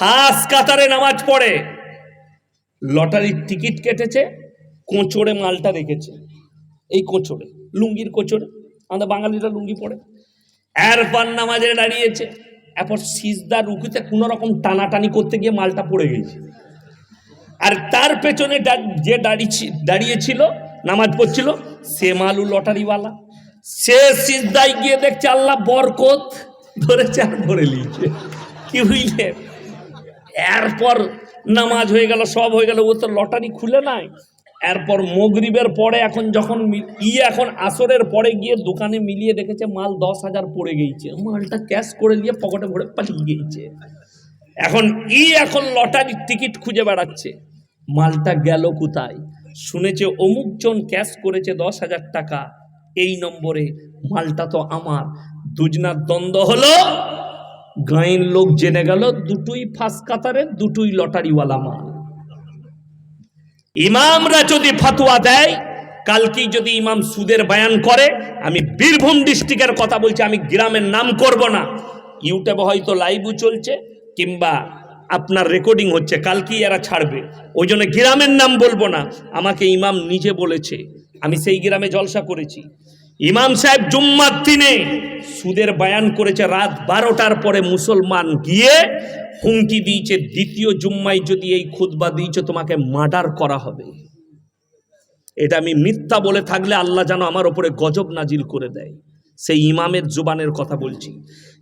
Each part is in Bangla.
ফার্স্ট কাতারে নামাজ পড়ে। লটারির টিকিট কেটেছে, কোঁচড়ে মালটা রেখেছে। এই কোঁচড়ে, লুঙ্গির কোঁচড়ে, আমাদের বাঙালিরা লুঙ্গি পড়ে এরপর নামাজে দাঁড়িয়েছে। এরপর সিজদা রুকুতে কোনো রকম টানাটানি করতে গিয়ে মালটা পড়ে গেছে। আর তার পেছনে যে দাঁড়িয়ে দাঁড়িয়েছিল, নামাজ পড়ছিল, সে মালু লটারিওয়ালা। সে সিজদায় গিয়ে দেখছে, আল্লাহ বরকত ধরেছে আর ধরে নিয়েছে। কি বুঝলে এরপর নামাজ হয়ে গেল, সব হয়ে গেল, ও তো লটারি খুলে নাই। এরপর মগরিবের পরে এখন যখন ই এখন আসরের পরে গিয়ে দোকানে মিলিয়ে দেখেছে মাল দশ হাজার পড়ে গিয়েছে। মালটা ক্যাশ করে নিয়ে পকেটে ভরে পালিয়ে গিয়েছে। এখন ই এখন লটারির টিকিট খুঁজে বেড়াচ্ছে। মালটা গেল কোথায়? শুনেছে অমুকজন ক্যাশ করেছে দশ হাজার টাকা। এই নম্বরে মালটা তো আমার। দুজনার দ্বন্দ্ব হলো গাঁয়ের লোক জেনে গেল, দুটোই ফার্স্ট কাতারের, দুটোই লটারিওয়ালা মাল। ইমামরা যদি ফাতুয়া দেয়, কালকেই যদি ইমাম সুদের বায়ান করে, আমি বীরভূম ডিস্ট্রিক্টের কথা বলছি, আমি গ্রামের নাম করব না। ইউটিউবে হয়তো লাইভও চলছে, কিংবা আপনার রেকর্ডিং হচ্ছে, কালকেই এরা ছাড়বে। ওই জন্য গ্রামের নাম বলব না, আমাকে ইমাম নিজে বলেছে। আমি সেই গ্রামে জলসা করেছি। ইমাম সাহেব জুম্মার দিনে সুদের বায়ান করেছে রাত বারোটার পরে মুসলমান গিয়ে হুমকি দিয়েছে, দ্বিতীয় জুম্মায় যদি এই খুতবা দিয়েছে, তোমাকে মার্ডার করা হবে। এটা আমি মিথ্যা বলে থাকলে আল্লাহ যেন আমার ওপরে গজব নাজিল করে দেয়। সেই ইমামের জুবানের কথা বলছি।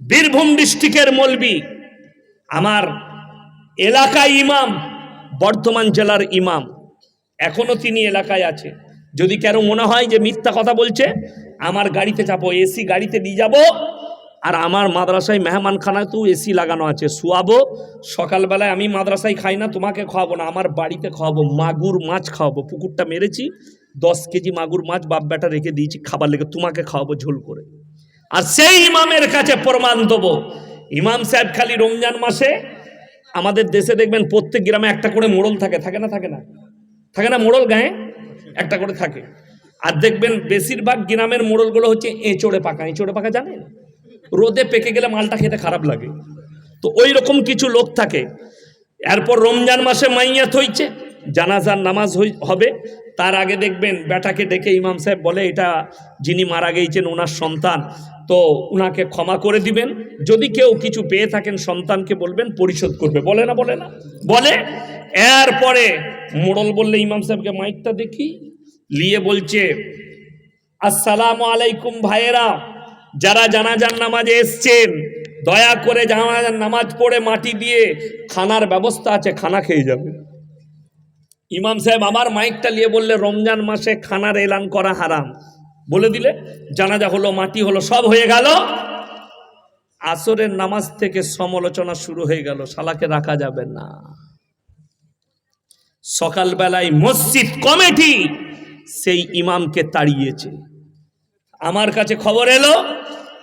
বীরভূম ডিস্ট্রিক্টের মলবি, আমার এলাকায় ইমাম, বর্ধমান জেলার ইমাম, এখনও তিনি এলাকায় আছে। যদি কেন মনে হয় যে মিথ্যা কথা বলছে, আমার গাড়িতে চাপো, এসি গাড়িতে নিয়ে যাব, আর আমার মাদ্রাসায় মেহমানখানাতেও এসি লাগানো আছে, শুয়াবো, সকালবেলায় আমি মাদ্রাসায় খাই না, তোমাকে খাওয়াবো না, আমার বাড়িতে খাওয়াবো, মাগুর মাছ খাওয়াবো, পুকুরটা মেরেছি, দশ কেজি মাগুর মাছ বাপ বেটা রেখে দিয়েছি, খাবার লেগে তোমাকে খাওয়াবো ঝোল করে। আর সেই ইমামের কাছে প্রমাণ দেবো। ইমাম সাহেব খালি রমজান মাসে আমাদের দেশে দেখবেন প্রত্যেক গ্রামে একটা করে মোড়ল থাকে থাকে না থাকে না? থাকে না মোড়ল গায়ে? একটা করে থাকে। আর দেখবেন বেশিরভাগ গ্রামের মোড়লগুলো হচ্ছে এঁচড়ে পাকা। এঁচড়ে পাকা জানেন? রোদে পেকে গেলে মালটা খেতে খারাপ লাগে। তো ওই রকম কিছু লোক থাকে। এরপর রমজান মাসে মাইয়াত হইছে, জানাজার নামাজ হবে। তার আগে দেখবেন বেটাকে ডেকে ইমাম সাহেব বলে, এটা যিনি মারা গেছেন, ওনার সন্তান। তো উনাকে ক্ষমা করে দিবেন। যদি কেউ কিছু পেয়ে থাকেন, সন্তানকে বলবেন, পরিশোধ করবে। বলে না বলে না। বলে। এরপরে মোড়ল বললে, ইমাম সাহেবকে মাইকটা দেখি। লিয়ে বলছে, আসসালামু আলাইকুম ভাইয়েরা, যারা জানাজার নামাজে এসছেন, দয়া করে জানাজার নামাজ পড়ে মাটি দিয়ে খানার ব্যবস্থা আছে, খানা খেয়ে যাবে। ইমাম সাহেব আমার মাইকটা নিয়ে বললে, রমজান মাসে খানার এলান করা হারাম। বলে দিলে, জানাজা হলো, মাটি হলো, সব হয়ে গেল। আসরের নামাজ থেকে সমালোচনা শুরু হয়ে গেল, শালাকে রাখা যাবে না। সকালবেলায় মসজিদ কমিটি সেই ইমামকে তাড়িয়েছে। আমার কাছে খবর এলো,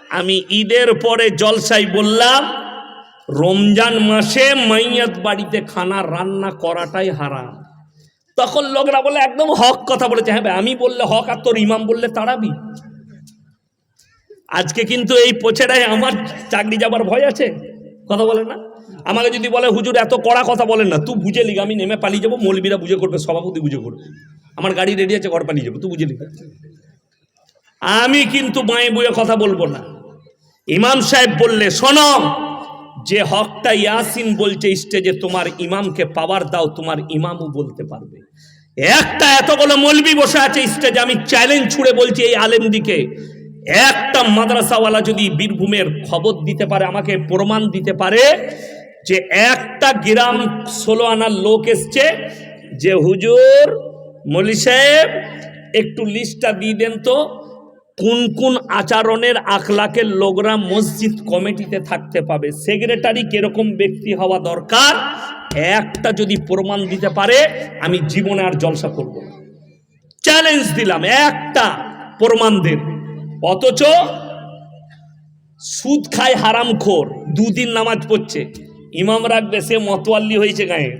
আমি ঈদের পরে জলসাই বললাম, রমজান মাসে মাইয়াত বাড়িতে খানা রান্না করাটাই হারাম। তখন লোকরা বলে, একদম হক কথা বলেছে। হ্যাঁ আমি বললে হক আর তোর ইমাম বললে তাড়াবি। আজকে কিন্তু এই পোছেরায় আমার চাকরি যাবার ভয় আছে। কথা বলে না? আমাকে যদি বলে, হুজুর, এত কড়া কথা বলেন না, তুই বুঝে লিখ আমি নেমে পালিয়ে যাব, মৌলবীরা বুঝে করবে, সভাপতি বুঝে করবে। আমার গাড়ি রেডি আছে, ঘর পালিয়ে যাব, তুই বুঝে লিখ আমি কিন্তু বাঁয়ে বুয়ে কথা বলব না। ইমাম সাহেব বললে, শোনো যে হকটা ইয়াসিন বলছে স্টেজে, তোমার ইমামকে পাওয়ার দাও, তোমার ইমামও বলতে পারবে। একটা এতগুলো মলবি বসে আছে স্টেজে, আমি চ্যালেঞ্জ ছুড়ে বলছি এই আলেমদিকে। একটা মাদ্রাসাওয়ালা যদি বীরভূমের খবর দিতে পারে, আমাকে প্রমাণ দিতে পারে যে একটা গ্রাম ষোলো আনার লোক এসছে, যে হুজুর মলি সাহেব, একটু লিস্টটা দিয়ে দেন তো। কোন কোন আচরণের আখলাকের লোকরা মসজিদ কমিটিতে থাকতে পাবে? সেক্রেটারি কীরকম ব্যক্তি হওয়া দরকার? একটা যদি প্রমাণ দিতে পারে, আমি জীবনে আর জলসা করব না। চ্যালেঞ্জ দিলাম, একটা প্রমাণ দেন অথচ সুদ খায় হারামখোর, দুদিন নামাজ পড়ছে। ইমাম রাখবে, সে মতোয়াল্লি হয়েছে গায়ে।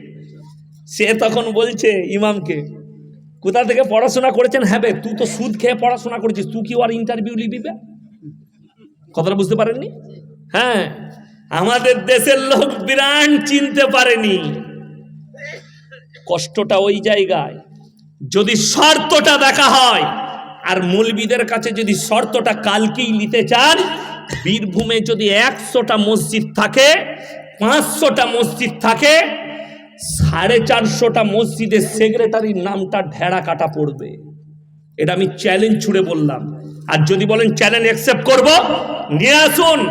সে তখন বলছে ইমামকে কোথা থেকে পড়াশোনা করেছেন? হ্যাঁ তুই তো সুদ খেয়ে পড়াশোনা করেছিস। তুই কি ওর ইন্টারভিউ নিবি বে? কথাটা বুঝতে পারেননি? হ্যাঁ আমাদের দেশের লোক বিরাট চিনতে পারেনি। কষ্টটা ওই জায়গায়। যদি শর্তটা দেখা হয়, আর মৌলবীদের কাছে যদি শর্তটা কালকেই নিতে চান, বীরভূমে যদি একশোটা মসজিদ থাকে, পাঁচশোটা মসজিদ থাকে সাড়ে চারশোটা মসজিদের সেক্রেটারির নামটা ঢেড়া কাটা পড়বে। এটা আমি চ্যালেঞ্জ ছুড়ে বললাম। আর যদি বলেন চ্যালেঞ্জ অ্যাকসেপ্ট করব, নিয়ে আসুন।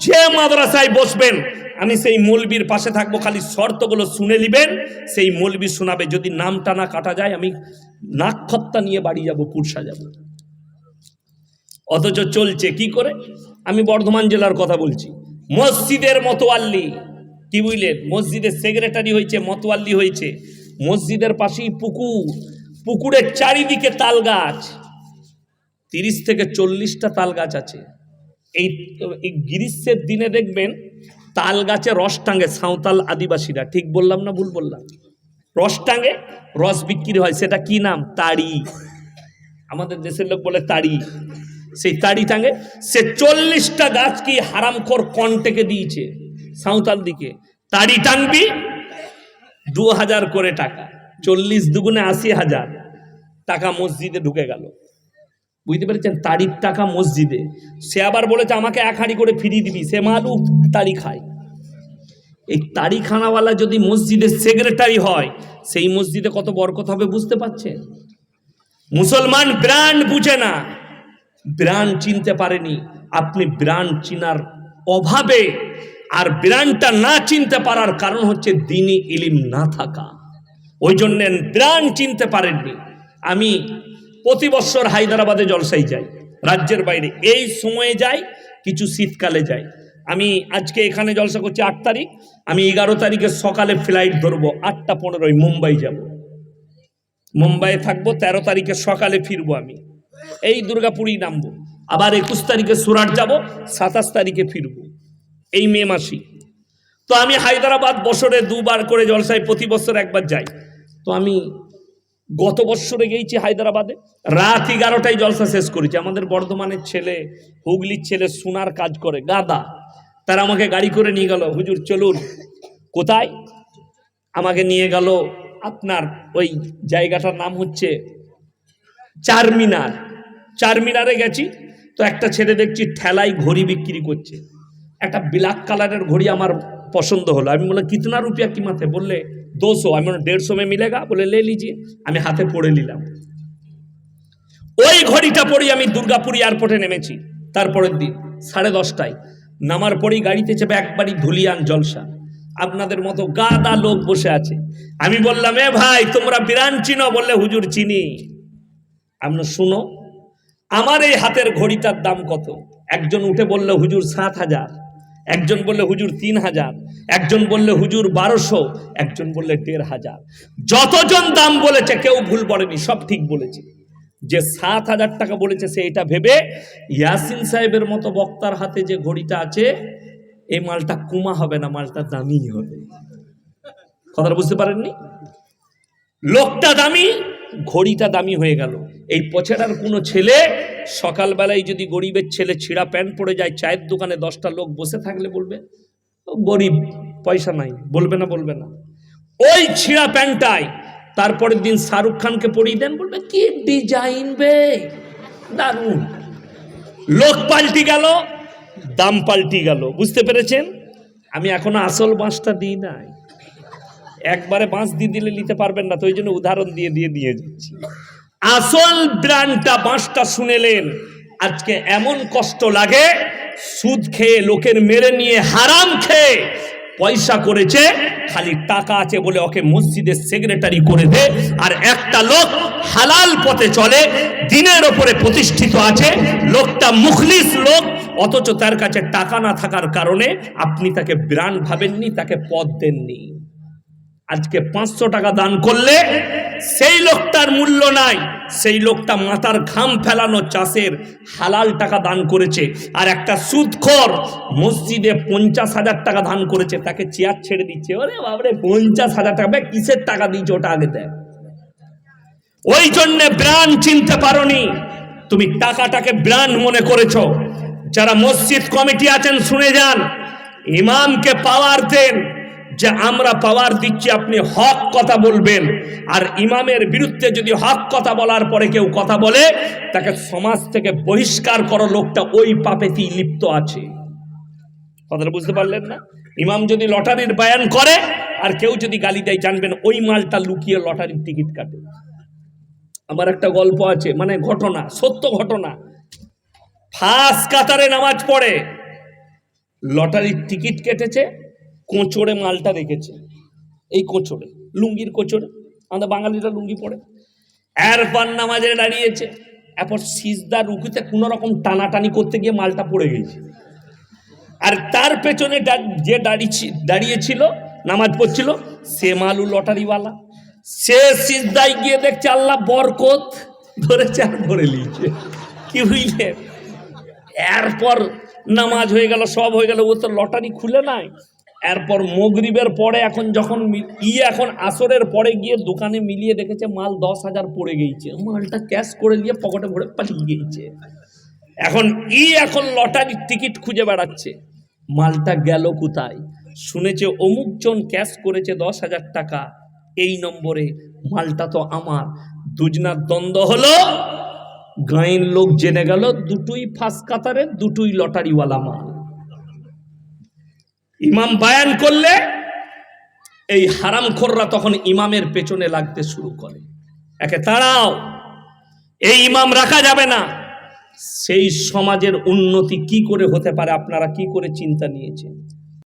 যে মাদ্রাসায় বসবেন, আমি সেই মৌলবীর পাশে থাকব, খালি শর্তগুলো শুনে নিবেন, সেই মৌলবী শোনাবে। যদি নামটা না কাটা যায়, আমি নাক্ষত্তা নিয়ে বাড়ি যাব, পুরসা যাব। অথচ চলছে কি করে? আমি বর্ধমান জেলার কথা বলছি। মসজিদের মতোয়াল্লি কি বুঝলেন মসজিদের সেক্রেটারি হয়েছে, মতোয়াল্লি হয়েছে। মসজিদের পাশেই পুকুর, পুকুরের চারিদিকে তাল গাছ তিরিশ থেকে চল্লিশটা তাল গাছ আছে। এই এই গ্রীষ্মের দিনে দেখবেন তাল গাছে রস টাঙ্গে সাঁওতাল আদিবাসীরা, ঠিক বললাম না ভুল বললাম? রস টাঙ্গে রস বিক্রি হয়, সেটা কি নাম? তাড়ি আমাদের দেশের লোক বলে তাড়ি সেই তাড়ি টাঙ্গে সে চল্লিশটা গাছ কি হারামখোর কন্টেকে দিয়েছে। সাঁওতাল দিকে। তাড়ি টানবি দু হাজার করে টাকা। চল্লিশ দুগুণে আশি হাজার। টাকা মসজিদে ঢুকে গেল। বুঝতে পেরেছেন? তাড়ির টাকা মসজিদে। সে আবার বলেছে, আমাকে এক হাঁড়ি করে ফিরিয়ে দিবি। সে মালু তাড়ি খায়। এই তাড়ি খানাওয়ালা যদি মসজিদের সেক্রেটারি হয়, সেই মসজিদে কত বরকত হবে বুঝতে পারছেন? মুসলমান ব্র্যান্ড বুঝে না। ব্র্যান্ড চিনতে পারেনি। আপনি ব্র্যান্ড চিনার অভাবে আর ব্র্যান্ডটা না চিনতে পারার কারণ হচ্ছে দিনই ইলিম না থাকা। ওই জন্য ব্র্যান্ড চিনতে পারেননি। আমি প্রতি বছর হায়দ্রাবাদে জলসাই যাই। রাজ্যের বাইরে এই সময়ে যাই, কিছু শীতকালে যাই। আমি আজকে এখানে জলসা করছি আট তারিখ। আমি এগারো তারিখে সকালে ফ্লাইট ধরবো, আটটা পনেরোই মুম্বাই যাব। মুম্বাইয়ে থাকব, তেরো তারিখে সকালে ফিরবো আমি। এই দুর্গাপুরই নামবো। আবার একুশ তারিখে সুরাট যাব, সাতাশ তারিখে ফিরবো। এই মে মাসি তো আমি হায়দ্রাবাদ বছরে দুবার করে জলসায় প্রতি বছর একবার যাই। তো আমি গত বছরে গেছি হায়দ্রাবাদে। রাত এগারোটায় জলসা শেষ করেছি। আমাদের বর্ধমানের ছেলে, হুগলির ছেলে সোনার কাজ করে গাদা তারা আমাকে গাড়ি করে নিয়ে গেল, হুজুর, চলুন। কোথায়? আমাকে নিয়ে গেল আপনার ওই জায়গাটার নাম হচ্ছে চারমিনার। চারমিনারে গেছি। তো একটা ছেলে দেখছি ঠেলাই ঘড়ি বিক্রি করছে। একটা ব্ল্যাক কালারের ঘড়ি আমার পছন্দ হলো। আমি বললাম, কিতনা রুপিয়া কিমাতে বললে, দোশো। আমি দেড়শো মে মিলেগা? বলে লে লিজিয়ে। আমি হাতে পড়ে নিলাম। ওই ঘড়িটা পরেই আমি দুর্গাপুর এয়ারপোর্টে নেমেছি। তারপরের দিন, সাড়ে দশটায়, নামার পরেই গাড়িতে চেপে একবারই ধুলিয়ান জলসা। আপনাদের মতো গাদা লোক বসে আছে। আমি বললাম, এ ভাই, তোমরা বিরান চিনো? বললে, হুজুর চিনি। আমরা শুনো, আমার এই হাতের ঘড়িটার দাম কত? একজন উঠে বললে, হুজুর, সাত হাজার। একজন বললে হুজুর তিন হাজার, একজন বললে হুজুর বারোশো, একজন বললে দেড় হাজার। যতজন দাম বলেছে কেউ ভুল বলেনি, সব ঠিক বলেছে। যে সাত হাজার টাকা বলেছে সে এটা ভেবে ইয়াসিন সাহেবের মতো বক্তার হাতে যে ঘড়িটা আছে, এই মালটা কুমা হবে না, মালটা দামি হবে। কথাটা বুঝতে পারেননি? লোকটা দামি, ঘড়িটা দামি হয়ে গেল। এই পছেড়ার কোনো ছেলে সকালবেলায় যদি গরিবের ছেলে ছিঁড়া প্যান্ট পরে যায়, চায়ের দোকানে দশটা লোক বসে থাকলে বলবে, "ও গরিব, পয়সা নাই। বলবে না বলবে না। ওই ছিঁড়া প্যান্টটাই তারপরের দিন শাহরুখ খানকে পরিয়ে দেন, বলবে, কি ডিজাইন বে, দারুণ। লোক পাল্টি গেল, দাম পাল্টি গেল, বুঝতে পেরেছেন? আমি এখনও আসল বাঁশটা দিই নাই। একবারে বাঁশ দিয়ে দিলে নিতে পারবেন না, তো ওই জন্য উদাহরণ দিয়ে দিয়ে দিয়ে যাচ্ছি আসল ব্র্যান্ডটা বাঁশটা শুনেলেন। আজকে এমন কষ্ট লাগে, সুদ খেয়ে লোকের মেরে নিয়ে হারাম খেয়ে পয়সা করেছে, খালি টাকা আছে বলে ওকে মসজিদের সেক্রেটারি করে দে, আর একটা লোক হালাল পথে চলে, দিনের ওপরে প্রতিষ্ঠিত আছে, লোকটা মুখলিস লোক, অথচ তার কাছে টাকা না থাকার কারণে আপনি তাকে ব্র্যান্ড ভাবেননি, তাকে পদ দেননি। আজকে পাঁচশো টাকা দান করলে সেই লোকটার মূল্য নাই। সেই লোকটা মাথার ঘাম ফেলানো চাষের হালাল টাকা দান করেছে। আর একটা সুদখোর মসজিদে পঞ্চাশ হাজার টাকা দান করেছে। তাকে চেয়ার ছেড়ে দিচ্ছে। ওরে বাবরে পঞ্চাশ হাজার টাকা। কিসের টাকা দিয়েছে ওটা আগে দেয় ওই জন্যে ব্রান্ড চিনতে পারোনি। তুমি টাকাটাকে ব্রান্ড মনে করেছ। যারা মসজিদ কমিটি আছেন, শুনে যান। ইমামকে পাওয়ার দেন। যে আমরা পাওয়ার দিচ্ছি, আপনি হক কথা বলবেন। আর ইমামের বিরুদ্ধে যদি হক কথা বলার পরে কেউ কথা বলে, তাকে সমাজ থেকে বহিষ্কার করো লোকটা ওই পাপেতেই লিপ্ত আছে। কথাটা বুঝতে পারলেন না? ইমাম যদি লটারির বায়ান করে, আর কেউ যদি গালি দেয়, জানবেন ওই মালটা লুকিয়ে লটারির টিকিট কাটে। আমার একটা গল্প আছে মানে ঘটনা, সত্য ঘটনা। ফাঁস কাতারে নামাজ পড়ে, লটারির টিকিট কেটেছে কোঁচড়ে মালটা রেখেছে। এই কোঁচড়ে, লুঙ্গির কোঁচড়ে, আমাদের বাঙালিরা লুঙ্গি পড়ে এরপর নামাজে দাঁড়িয়েছে। এরপর সিজদা রুকুতে কোনো রকম টানাটানি করতে গিয়ে মালটা পড়ে গেছে আর তার পেছনে যে দাঁড়িয়ে দাঁড়িয়েছিল, নামাজ পড়ছিল, সে মালু লটারিওয়ালা। সে সিজদায় গিয়ে দেখছে আল্লাহ বরকত ধরেছে আর ধরে নিয়েছে। কি বুঝলেন এরপর নামাজ হয়ে গেল, সব হয়ে গেল, ও তো লটারি খুলে নাই। এরপর মগরিবের পরে এখন যখন ই এখন আসরের পরে গিয়ে দোকানে মিলিয়ে দেখেছে মাল দশ হাজার পড়ে গিয়েছে মালটা ক্যাশ করে নিয়ে পকেটে ভরে পালিয়ে গিয়েছে। এখন ই এখন লটারির টিকিট খুঁজে বেড়াচ্ছে। মালটা গেল কোথায়? শুনেছে অমুকজন ক্যাশ করেছে দশ হাজার টাকা। এই নম্বরে মালটা তো আমার। দুজনার দ্বন্দ্ব হলো, গাঁয়ের লোক জেনে গেল দুটোই ফাঁস কাতারে দুটোই লটারিওয়ালা মাল। ইমাম বায়ান করলে এই হারামখোররা তখন ইমামের পেছনে লাগতে শুরু করে। একে তাড়াও এই ইমাম রাখা যাবে না। সেই সমাজের উন্নতি কি করে হতে পারে? আপনারা কি করে চিন্তা নিয়েছেন?